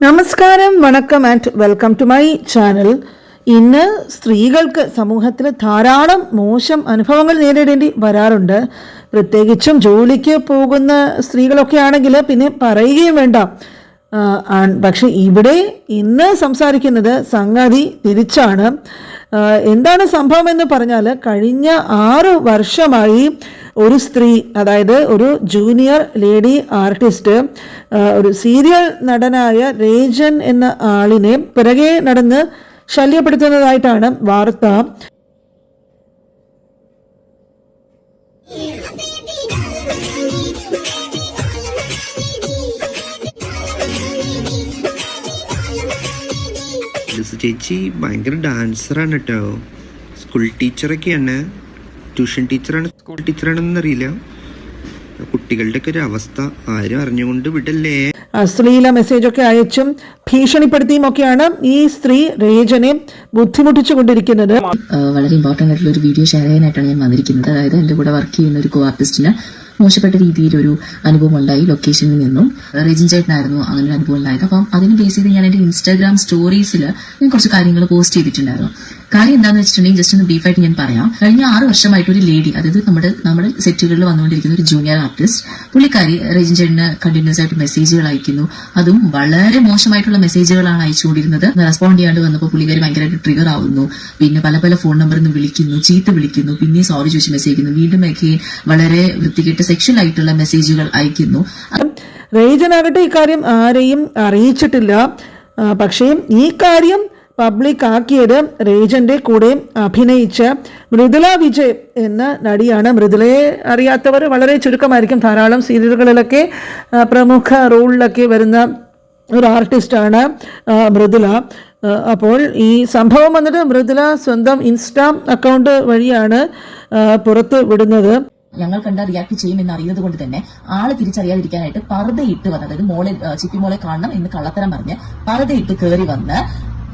നമസ്കാരം വണക്കം and welcome to my channel ഇന്ന് സ്ത്രീകൾക്ക് സമൂഹത്തിൽ ധാരാളം മോശം അനുഭവങ്ങൾ നേരിടേണ്ടി വരാറുണ്ട്. പ്രത്യേകിച്ചും ജോലിക്ക് പോകുന്ന സ്ത്രീകളൊക്കെ ആണെങ്കിൽ പിന്നെ പറയുകയും വേണ്ട. പക്ഷെ ഇവിടെ ഇന്ന് സംസാരിക്കുന്നത് സംഗതി തിരിച്ചാണ്. എന്താണ് സംഭവം എന്ന് പറഞ്ഞാൽ കഴിഞ്ഞ ആറ് വർഷമായി ഒരു സ്ത്രീ അതായത് ഒരു ജൂനിയർ ലേഡി ആർട്ടിസ്റ്റ് ഒരു സീരിയൽ നടനായ രേജൻ എന്ന ആളിനെ പിറകെ നടന്ന് ശല്യപ്പെടുത്തുന്നതായിട്ടാണ് വാർത്ത. ലിസ ചേച്ചി ഭയങ്കര ഡാൻസറാണ് കേട്ടോ. സ്കൂൾ ടീച്ചറൊക്കെയാണ് ട്യൂഷൻ ടീച്ചറാണ്. സ്കൂൾ ടീച്ചറാണെന്ന് അറിയില്ല. കുട്ടികളുടെയൊക്കെ ഒരു അവസ്ഥ ആരും അറിഞ്ഞുകൊണ്ട് വിടല്ലേ? അശ്ലീല മെസ്സേജൊക്കെ അയച്ചും ഭീഷണിപ്പെടുത്തിയും ഒക്കെയാണ് ഈ സ്ത്രീ രേജനെ ബുദ്ധിമുട്ടിച്ചു കൊണ്ടിരിക്കുന്നത്. വളരെ ഇമ്പോർട്ടന്റ് ആയിട്ടുള്ള ഒരു വീഡിയോ ഷെയർ ചെയ്യാനായിട്ടാണ് ഞാൻ വന്നിരിക്കുന്നത്. അതായത് എന്റെ കൂടെ വർക്ക് ചെയ്യുന്ന ഒരു കോ ആർട്ടിസ്റ്റിന് മോശപ്പെട്ട രീതിയിലൊരു അനുഭവം ഉണ്ടായി ലൊക്കേഷനിൽ നിന്നും. റെജിൻ ചേട്ടനായിരുന്നു അങ്ങനെ ഒരു അനുഭവം ഉണ്ടായത് അപ്പം അതിന് ബേസ് ചെയ്ത് ഞാൻ എന്റെ ഇൻസ്റ്റാഗ്രാം സ്റ്റോറീസിൽ ഞാൻ കുറച്ച് കാര്യങ്ങൾ പോസ്റ്റ് ചെയ്തിട്ടുണ്ടായിരുന്നു. കാര്യം എന്താണെന്ന് വെച്ചിട്ടുണ്ടെങ്കിൽ ജസ്റ്റ് ഒന്ന് ബ്രീഫായിട്ട് ഞാൻ പറയാം. കഴിഞ്ഞ ആറ് വർഷമായിട്ട് ഒരു ലേഡി അതായത് നമ്മുടെ നമ്മുടെ സെറ്റുകളിൽ വന്നുകൊണ്ടിരിക്കുന്ന ഒരു ജൂനിയർ ആർട്ടിസ്റ്റ് പുള്ളിക്കാരി റെജിൻ ചേട്ടന് കണ്ടിന്യൂസ് ആയിട്ട് മെസ്സേജുകൾ അയക്കുന്നു. അതും വളരെ മോശമായിട്ടുള്ള മെസ്സേജുകളാണ് അയച്ചുകൊണ്ടിരുന്നത്. റെസ്പോണ്ട് ചെയ്യാണ്ട് വന്നപ്പോൾ പുള്ളിക്കാരി ഭയങ്കരമായിട്ട് ട്രിഗർ ആവുന്നു. പിന്നെ പല പല ഫോൺ നമ്പറിൽ നിന്ന് വിളിക്കുന്നു ചീത്ത വിളിക്കുന്നു പിന്നെ സോറി ചോദിച്ച് മെസ്സേജ് അയക്കുന്നു. വീണ്ടും ഒക്കെ വളരെ വൃത്തികെട്ട് സെക്ഷൽ ആയിട്ടുള്ള മെസ്സേജുകൾ അയക്കുന്നു. റേജനാകട്ടെ ഇക്കാര്യം ആരെയും അറിയിച്ചിട്ടില്ല. പക്ഷേ ഈ കാര്യം പബ്ലിക് ആക്കിയത് റേജന്റെ കൂടെ അഭിനയിച്ച മൃദുല വിജയ് എന്ന നടിയാണ്. മൃദുലയെ അറിയാത്തവർ വളരെ ചുരുക്കമായിരിക്കും. ധാരാളം സീരിയലുകളിലൊക്കെ പ്രമുഖ റോളിലൊക്കെ വരുന്ന ഒരു ആർട്ടിസ്റ്റാണ് മൃദുല. അപ്പോൾ ഈ സംഭവം വന്നിട്ട് മൃദുല സ്വന്തം ഇൻസ്റ്റാ അക്കൗണ്ട് വഴിയാണ് പുറത്ത് വിടുന്നത്. ഞങ്ങൾ കണ്ട റിയാക്ട് ചെയ്യുമെന്ന് അറിയുന്നത് കൊണ്ട് തന്നെ ആൾ തിരിച്ചറിയാതിരിക്കാനായിട്ട് പർദ്ദയിട്ട് വന്ന് അതായത് മോളെ ചിപ്പി മോളെ കാണണം എന്ന് കള്ളത്തരം പറഞ്ഞ് പർദ്ദയിട്ട് കയറി വന്ന്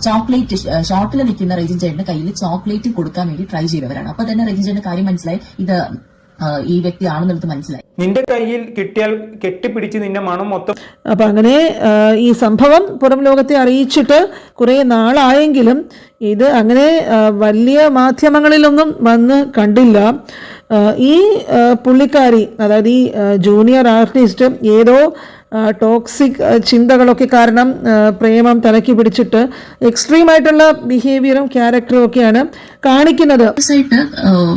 ചോക്ലേറ്റ് ഷോപ്പിൽ നിൽക്കുന്ന റെജിൻ ചേട്ടന്റെ കയ്യിൽ ചോക്ലേറ്റ് കൊടുക്കാൻ വേണ്ടി ട്രൈ ചെയ്തവരാണ്. അപ്പൊ തന്നെ റെജിൻ ചേട്ടന്റെ കാര്യം മനസ്സിലായി. ഇത് ഈ വ്യക്തി ആണെന്നുള്ളത് മനസ്സിലായി. നിന്റെ കയ്യിൽ കിട്ടിയാൽ കെട്ടിപ്പിടിച്ച് നിന്റെ മണം മൊത്തം അപ്പൊ അങ്ങനെ ഈ സംഭവം പുറം ലോകത്തെ അറിയിച്ചിട്ട് കുറെ നാളായെങ്കിലും ഇത് അങ്ങനെ വലിയ മാധ്യമങ്ങളിലൊന്നും വന്ന് കണ്ടില്ല. ഈ പുള്ളിക്കാരി അതായത് ഈ ജൂനിയർ ആർട്ടിസ്റ്റ് ഏതോ ടോക്സിക് ചിന്തകളൊക്കെ കാരണം പ്രേമം തലക്കി പിടിച്ചിട്ട് എക്സ്ട്രീം ആയിട്ടുള്ള ബിഹേവിയറും ക്യാരക്ടറും ഒക്കെയാണ് കാണിക്കുന്നത്.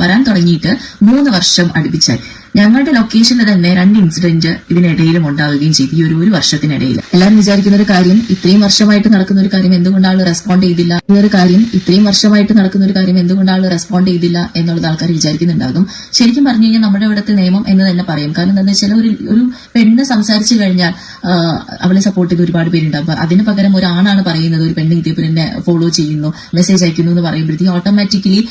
വരാൻ തുടങ്ങിയിട്ട് മൂന്ന് വർഷം അടുപ്പിച്ചായി. ഞങ്ങളുടെ ലൊക്കേഷനിൽ തന്നെ രണ്ട് ഇൻസിഡന്റ് ഇതിനിടയിലും ഉണ്ടാവുകയും ചെയ്തു. ഈ ഒരു ഒരു വർഷത്തിനിടയിൽ. എല്ലാവരും വിചാരിക്കുന്ന ഒരു കാര്യം ഇത്രയും വർഷമായിട്ട് നടക്കുന്ന ഒരു കാര്യം എന്തുകൊണ്ടാണ് റെസ്പോണ്ട് ചെയ്തില്ല? എന്നൊരു കാര്യം ഇത്രയും വർഷമായിട്ട് നടക്കുന്ന ഒരു കാര്യം എന്തുകൊണ്ടാണ് റെസ്പോണ്ട് ചെയ്തില്ല എന്നുള്ളത് ആൾക്കാർ വിചാരിക്കുന്നുണ്ടാകും. ശരിക്കും പറഞ്ഞു കഴിഞ്ഞാൽ നമ്മുടെ ഇവിടുത്തെ നിയമം എന്ന് തന്നെ പറയും. കാരണം എന്താണെന്ന് വെച്ചാൽ ഒരു ഒരു പെണ്ണ് സംസാരിച്ചു കഴിഞ്ഞാൽ അവളെ സപ്പോർട്ട് ചെയ്ത് ഒരുപാട് പേരുണ്ടാവും അപ്പൊ അതിന് പകരം ഒരാണാണ് പറയുന്നത് ഒരു പെണ്ണ് ഇതേപോലെ ഫോളോ ചെയ്യുന്നു മെസ്സേജ് അയക്കുന്നു എന്ന് പറയുമ്പോഴത്തേക്ക് ഓട്ടോമാറ്റിക്കലി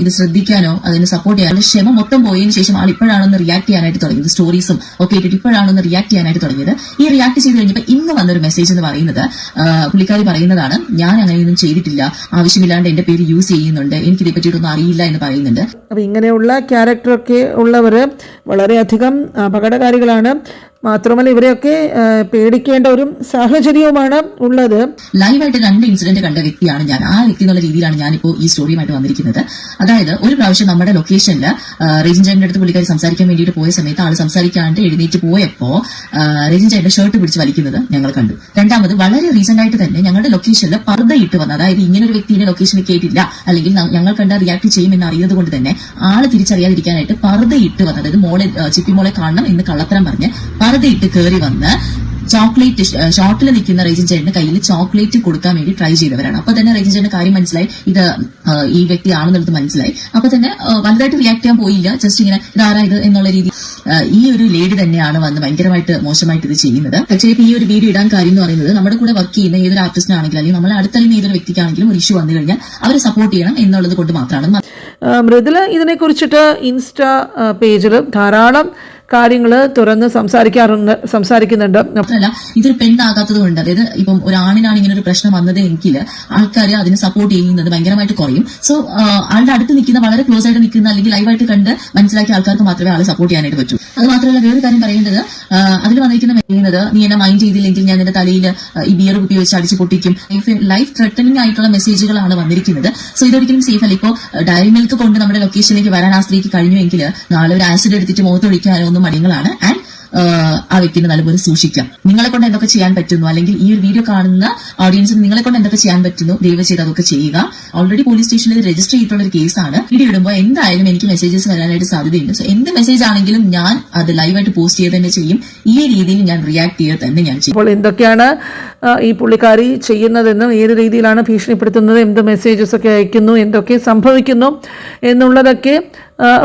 ഇത് ശ്രദ്ധിക്കാനോ അതിന് സപ്പോർട്ട് ചെയ്യാനോ ക്ഷമ മൊത്തം പോയതിനു ശേഷം ആൾ ഇപ്പോഴാണെന്ന് റിയാക്ട് ചെയ്യാനായിട്ട് തുടങ്ങിയത്. സ്റ്റോറീസും ഒക്കെ ഇട്ടിട്ട് ഇപ്പോഴാണെന്ന് റിയാക്ട് ചെയ്യാനായിട്ട് തുടങ്ങിയത്. ഈ റിയാക്ട് ചെയ്ത് കഴിഞ്ഞപ്പോൾ ഇന്ന് വന്നൊരു മെസ്സേജ് എന്ന് പറയുന്നത് പുള്ളിക്കാരി പറയുന്നതാണ് ഞാൻ അങ്ങനെയൊന്നും ചെയ്തിട്ടില്ല. ആവശ്യമില്ലാണ്ട് എന്റെ പേര് യൂസ് ചെയ്യുന്നുണ്ട്. എനിക്ക് എനിക്കിതേ പറ്റിയിട്ടൊന്നും അറിയില്ല എന്ന് പറയുന്നുണ്ട്. അപ്പൊ ഇങ്ങനെയുള്ള ക്യാരക്ടറൊക്കെ ഉള്ളവർ വളരെയധികം അപകടകാരികളാണ്. മാത്രമല്ല ഇവരെയൊക്കെ പേടിക്കേണ്ട ഒരു സാഹചര്യവുമാണ് ഉള്ളത്. ലൈവായിട്ട് രണ്ട് ഇൻസിഡന്റ് കണ്ട വ്യക്തിയാണ് ഞാൻ. ആ വ്യക്തി എന്നുള്ള രീതിയിലാണ് ഞാനിപ്പോ ഈ സ്റ്റോറിയുമായിട്ട് വന്നിരിക്കുന്നത്. അതായത് ഒരു പ്രാവശ്യം നമ്മുടെ ലൊക്കേഷനിൽ റെജിൻ ചേട്ടന്റെ അടുത്ത് പുള്ളിക്കാരി സംസാരിക്കാൻ വേണ്ടിയിട്ട് പോയ സമയത്ത് ആൾ സംസാരിക്കാണ്ട് എഴുന്നേറ്റ് പോയപ്പോ റേജിൻ ചേട്ടന്റെ ഷർട്ട് പിടിച്ച് വലിക്കുന്നത് ഞങ്ങൾ കണ്ടു. രണ്ടാമത് വളരെ റീസെന്റ് ആയിട്ട് തന്നെ ഞങ്ങളുടെ ലൊക്കേഷനിൽ പർദ്ദയിട്ട് വന്ന് അതായത് ഇങ്ങനെ ഒരു വ്യക്തിയെ ലൊക്കേഷനിൽ കേട്ടില്ല അല്ലെങ്കിൽ ഞങ്ങൾ കണ്ട റിയാക്ട് ചെയ്യുമെന്ന് അറിയുന്നത് കൊണ്ട് തന്നെ ആൾ തിരിച്ചറിയാതിരിക്കാനായിട്ട് പർദ്ദയിട്ട് ഇട്ട് വന്ന് അതായത് മോളെ ചിപ്പി മോളെ കാണണം എന്ന് കള്ളത്തരം പറഞ്ഞ് ഇട്ട് കയറി വന്ന് ചോക്ലേറ്റ് ഷോട്ടിൽ നിൽക്കുന്ന റേജൻ ചേട്ടന്റെ കയ്യിൽ ചോക്ലേറ്റ് കൊടുക്കാൻ വേണ്ടി ട്രൈ ചെയ്തവരാണ്. അപ്പൊ തന്നെ റേജൻ ചേട്ടന്റെ കാര്യം മനസ്സിലായി. ഇത് ഈ വ്യക്തി ആണെന്നുള്ളത് മനസ്സിലായി. അപ്പൊ തന്നെ വലുതായിട്ട് റിയാക്ട് ചെയ്യാൻ പോയില്ല. ജസ്റ്റ് ഇങ്ങനെ ഇതാരാ ഇത് എന്നുള്ള രീതി. ഈ ഒരു ലേഡി തന്നെയാണ് വന്ന് ഭയങ്കരമായിട്ട് മോശമായിട്ട് ഇത് ചെയ്യുന്നത്. പക്ഷേ ഈ ഒരു വീഡിയോ ഇടാൻ കാര്യം എന്ന് പറയുന്നത് നമ്മുടെ കൂടെ വർക്ക് ചെയ്യുന്ന ഏതൊരു ആർട്ടിസ്റ്റിനാണെങ്കിലും അല്ലെങ്കിൽ നമ്മളെ അടുത്തറിയുന്ന ഏതൊരു വ്യക്തിക്കാണെങ്കിലും ഒരു ഇഷ്യൂ വന്നു കഴിഞ്ഞാൽ അവരെ സപ്പോർട്ട് ചെയ്യണം എന്നുള്ളത് കൊണ്ട് മാത്രമാണ്. മൃദുല ഇതിനെക്കുറിച്ചിട്ട് ഇൻസ്റ്റാ പേജിൽ ധാരാളം കാര്യങ്ങൾ തുറന്ന് സംസാരിക്കാറുണ്ട് സംസാരിക്കുന്നുണ്ട്. ഇതൊരു പെണ്ണാകാത്തത് കൊണ്ട് അതായത് ഇപ്പം ഒരു ആണിനാണ് ഇങ്ങനെ ഒരു പ്രശ്നം വന്നത് എങ്കിൽ ആൾക്കാർ അതിനെ സപ്പോർട്ട് ചെയ്യുന്നത് ഭയങ്കരമായിട്ട് കുറയും. സോ ആളുടെ അടുത്ത് നിൽക്കുന്ന വളരെ ക്ലോസ് ആയിട്ട് നിൽക്കുന്ന അല്ലെങ്കിൽ ലൈവായിട്ട് കണ്ട് മനസ്സിലാക്കിയ ആൾക്കാർക്ക് മാത്രമേ ആളെ സപ്പോർട്ട് ചെയ്യാനായിട്ട് പറ്റൂ. അത് മാത്രമല്ല വേറൊരു കാര്യം പറയേണ്ടത് അതിൽ വന്നിരിക്കുന്ന പറയുന്നത് നീ എന്നെ മൈൻഡ് ചെയ്തില്ലെങ്കിൽ ഞാൻ എന്റെ തലയിൽ ഈ ബിയർ കുപ്പി വെച്ച് അടിച്ച് പൊട്ടിക്കും. ലൈഫ് ത്രെട്ടനിങ് ആയിട്ടുള്ള മെസ്സേജുകളാണ് വന്നിരിക്കുന്നത്. സോ ഇതൊരിക്കലും സേഫ് അല്ല. ഇപ്പോൾ ഡയറി മിൽക്ക് കൊണ്ട് നമ്മുടെ ലൊക്കേഷനിലേക്ക് വരാൻ ആ സ്ത്രീക്ക് കഴിഞ്ഞുവെങ്കിൽ നാളെ ഒരു ആസിഡ് എടുത്തിട്ട് മുഖത്തൊഴിക്കാനോ ഒന്നും മണികളാണ്. ആൻഡ് ആ വ്യക്തിനെ നല്ലപോലെ സൂക്ഷിക്കാം. നിങ്ങളെ കൊണ്ട് എന്തൊക്കെ ചെയ്യാൻ പറ്റുന്നു? അല്ലെങ്കിൽ ഈ ഒരു വീഡിയോ കാണുന്ന ഓഡിയൻസിന് നിങ്ങളെ കൊണ്ട് എന്തൊക്കെ ചെയ്യാൻ പറ്റുന്നു? ദയവ് ചെയ്ത് അതൊക്കെ ചെയ്യുക. ഓൾറെഡി പോലീസ് സ്റ്റേഷനിൽ രജിസ്റ്റർ ചെയ്തിട്ടുള്ള ഒരു കേസാണ്. വീഡിയോ ഇടുമ്പോൾ എന്തായാലും എനിക്ക് മെസ്സേജസ് വരാനായിട്ട് സാധ്യതയുണ്ട്. സോ എന്ത് മെസ്സേജ് ആണെങ്കിലും ഞാൻ അത് ലൈവായിട്ട് പോസ്റ്റ് ചെയ്യുക തന്നെ ചെയ്യും. ഈ രീതിയിൽ ഞാൻ റിയാക്ട് ചെയ്യുക തന്നെ ഞാൻ ചെയ്യും. അപ്പോൾ എന്തൊക്കെയാണ് ഈ പുള്ളിക്കാരി ചെയ്യുന്നതെന്നും ഏത് രീതിയിലാണ് ഭീഷണിപ്പെടുത്തുന്നത് എന്ത് മെസ്സേജസ് ഒക്കെ അയക്കുന്നു എന്തൊക്കെ സംഭവിക്കുന്നു എന്നുള്ളതൊക്കെ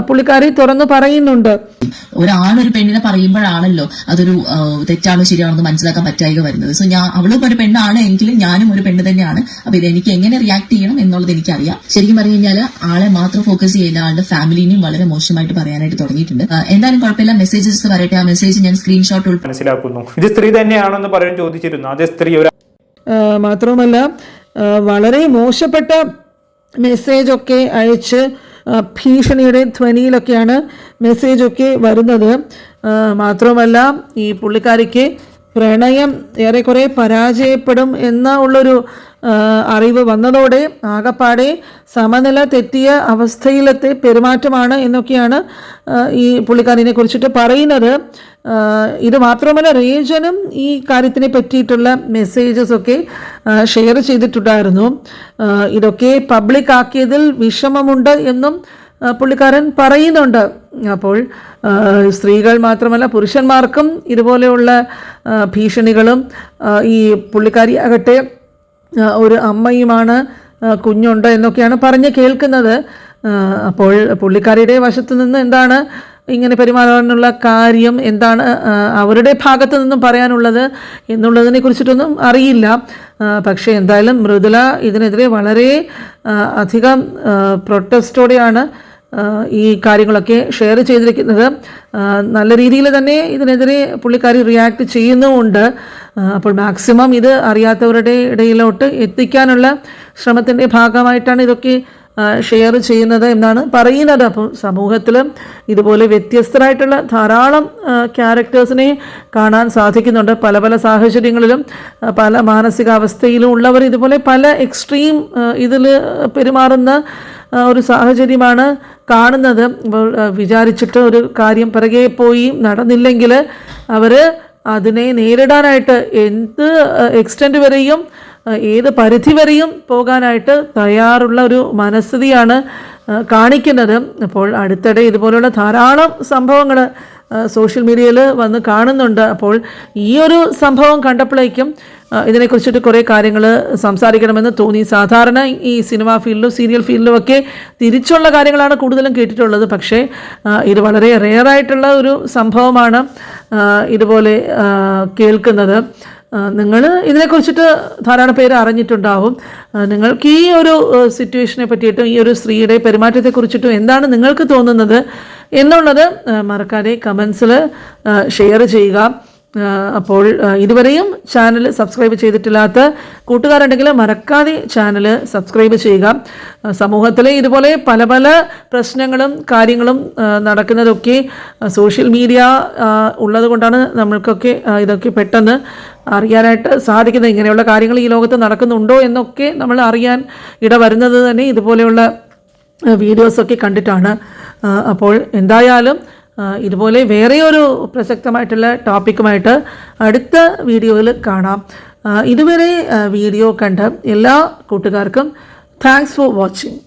പുള്ളിക്കാരി തുറന്നു പറയുന്നുണ്ട്. ഒരാളൊരു പെണ്ണിനെ പറയുമ്പോഴാണല്ലോ അതൊരു തെറ്റാണോ ശരിയാണോ എന്ന് മനസ്സിലാക്കാൻ പറ്റായിക വരുന്നത്. സോ ഞാൻ അവളും ഒരു പെണ്ണാണ് എങ്കിലും ഞാനും ഒരു പെണ്ണ് തന്നെയാണ്. അപ്പൊ ഇത് എനിക്ക് എങ്ങനെ റിയാക്ട് ചെയ്യണം എന്നുള്ളത് എനിക്കറിയാം. ശരിക്കും പറഞ്ഞു കഴിഞ്ഞാൽ ആളെ മാത്രം ഫോക്കസ് ചെയ്യുന്ന ആളുടെ ഫാമിലിനെയും വളരെ മോശമായിട്ട് പറയാനായിട്ട് തുടങ്ങിയിട്ടുണ്ട്. എന്തായാലും കുഴപ്പമില്ല. മെസ്സേജസ് വരട്ടെ ആ മെസ്സേജ് ഞാൻ സ്ക്രീൻഷോട്ട് മനസ്സിലാക്കുന്നു. ഇത് സ്ത്രീ തന്നെയാണെന്ന് പറയാൻ ചോദിച്ചിരുന്നു. അതേ സ്ത്രീ മാത്രവുമല്ല വളരെ മോശപ്പെട്ട മെസ്സേജൊക്കെ അയച്ച് ഭീഷണിയുടെ ധ്വനിയിലൊക്കെയാണ് മെസ്സേജൊക്കെ വരുന്നത്. മാത്രമല്ല ഈ പുള്ളിക്കാരിക്ക് പ്രണയം ഏറെക്കുറെ പരാജയപ്പെടും എന്ന ഉള്ളൊരു അറിവ് വന്നതോടെ ആകപ്പാടെ സമനില തെറ്റിയ അവസ്ഥയിലത്തെ പെരുമാറ്റമാണ് എന്നൊക്കെയാണ് ഈ പുള്ളിക്കാരിനെ കുറിച്ചിട്ട് പറയുന്നത്. ഇത് മാത്രമല്ല റേജനും ഈ കാര്യത്തിനെ പറ്റിയിട്ടുള്ള മെസ്സേജസ് ഒക്കെ ഷെയർ ചെയ്തിട്ടുണ്ടായിരുന്നു. ഇതൊക്കെ പബ്ലിക് ആക്കിയതിൽ വിഷമമുണ്ട് എന്നും പുള്ളിക്കാരൻ പറയുന്നുണ്ട്. അപ്പോൾ സ്ത്രീകൾ മാത്രമല്ല പുരുഷന്മാർക്കും ഇതുപോലെയുള്ള ഭീഷണികളും ഈ പുള്ളിക്കാരി ആകട്ടെ ഒരു അമ്മയുമാണ് കുഞ്ഞുണ്ട് എന്നൊക്കെയാണ് പറഞ്ഞ് കേൾക്കുന്നത്. അപ്പോൾ പുള്ളിക്കാരിയുടെ വശത്തു നിന്ന് എന്താണ് ഇങ്ങനെ പെരുമാറാനുള്ള കാര്യം? എന്താണ് അവരുടെ ഭാഗത്തു നിന്നും പറയാനുള്ളത് എന്നുള്ളതിനെ കുറിച്ചിട്ടൊന്നും അറിയില്ല. പക്ഷേ എന്തായാലും മൃദുല ഇതിനെതിരെ വളരെ അധികം പ്രൊട്ടസ്റ്റോടെയാണ് ഈ കാര്യങ്ങളൊക്കെ ഷെയർ ചെയ്തിരിക്കുന്നത്. നല്ല രീതിയിൽ തന്നെ ഇതിനെതിരെ പുള്ളിക്കാരി റിയാക്ട് ചെയ്യുന്നുമുണ്ട്. അപ്പോൾ മാക്സിമം ഇത് അറിയാത്തവരുടെ ഇടയിലോട്ട് എത്തിക്കാനുള്ള ശ്രമത്തിന്റെ ഭാഗമായിട്ടാണ് ഇതൊക്കെ ഷെയർ ചെയ്യുന്നത് എന്നാണ് പറയുന്നത്. അപ്പോൾ സമൂഹത്തിൽ ഇതുപോലെ വ്യത്യസ്തരായിട്ടുള്ള ധാരാളം ക്യാരക്ടേഴ്സിനെ കാണാൻ സാധിക്കുന്നുണ്ട്. പല പല സാഹചര്യങ്ങളിലും പല മാനസികാവസ്ഥയിലും ഉള്ളവർ ഇതുപോലെ പല എക്സ്ട്രീം ഇതിൽ പെരുമാറുന്ന ഒരു സാഹചര്യമാണ് കാണുന്നത്. വിചാരിച്ചിട്ട് ഒരു കാര്യം പിറകെ പോയി നടന്നില്ലെങ്കിൽ അവർ അതിനെ നേരിടാനായിട്ട് എന്ത് എക്സ്റ്റെൻഡ് വരെയും ഏത് പരിധി വരെയും പോകാനായിട്ട് തയ്യാറുള്ള ഒരു മനസ്ഥിതിയാണ് കാണിക്കുന്നത്. അപ്പോൾ അടുത്തിടെ ഇതുപോലുള്ള ധാരാളം സംഭവങ്ങൾ സോഷ്യൽ മീഡിയയിൽ വന്ന് കാണുന്നുണ്ട്. അപ്പോൾ ഈ ഒരു സംഭവം കണ്ടപ്പോഴേക്കും ഇതിനെക്കുറിച്ചിട്ട് കുറേ കാര്യങ്ങൾ സംസാരിക്കണമെന്ന് തോന്നി. സാധാരണ ഈ സിനിമാ ഫീൽഡിലും സീരിയൽ ഫീൽഡിലും ഒക്കെ തിരിച്ചുള്ള കാര്യങ്ങളാണ് കൂടുതലും കേട്ടിട്ടുള്ളത്. പക്ഷേ ഇത് വളരെ റെയറായിട്ടുള്ള ഒരു സംഭവമാണ്. ഇതുപോലെ കേൾക്കുന്നത്. നിങ്ങൾ ഇതിനെക്കുറിച്ചിട്ട് ധാരാളം പേര് അറിഞ്ഞിട്ടുണ്ടാവും. നിങ്ങൾക്ക് ഈ ഒരു സിറ്റുവേഷനെ പറ്റിയിട്ടും ഈ ഒരു സ്ത്രീയുടെ പെരുമാറ്റത്തെക്കുറിച്ചിട്ടും എന്താണ് നിങ്ങൾക്ക് തോന്നുന്നത് എന്നുള്ളത് മറക്കാതെ കമൻസിൽ ഷെയർ ചെയ്യുക. അപ്പോൾ ഇതുവരെയും ചാനൽ സബ്സ്ക്രൈബ് ചെയ്തിട്ടില്ലാത്ത കൂട്ടുകാരുണ്ടെങ്കിൽ മറക്കാതെ ചാനൽ സബ്സ്ക്രൈബ് ചെയ്യുക. സമൂഹത്തിലെ ഇതുപോലെ പല പല പ്രശ്നങ്ങളും കാര്യങ്ങളും നടക്കുന്നതൊക്കെ സോഷ്യൽ മീഡിയ ഉള്ളത് കൊണ്ടാണ് നമ്മൾക്കൊക്കെ ഇതൊക്കെ പെട്ടെന്ന് അറിയാനായിട്ട് സാധിക്കുന്നത്. ഇങ്ങനെയുള്ള കാര്യങ്ങൾ ഈ ലോകത്ത് നടക്കുന്നുണ്ടോ എന്നൊക്കെ നമ്മൾ അറിയാൻ ഇടവരുന്നത് തന്നെ ഇതുപോലെയുള്ള വീഡിയോസൊക്കെ കണ്ടിട്ടാണ്. അപ്പോൾ എന്തായാലും ഇതുപോലെ വേറെ ഒരു പ്രസക്തമായിട്ടുള്ള ടോപ്പിക്കുമായിട്ട് അടുത്ത വീഡിയോയിൽ കാണാം. ഇതുവരെ വീഡിയോ കണ്ട എല്ലാ കൂട്ടുകാർക്കും താങ്ക്സ് ഫോർ വാച്ചിങ്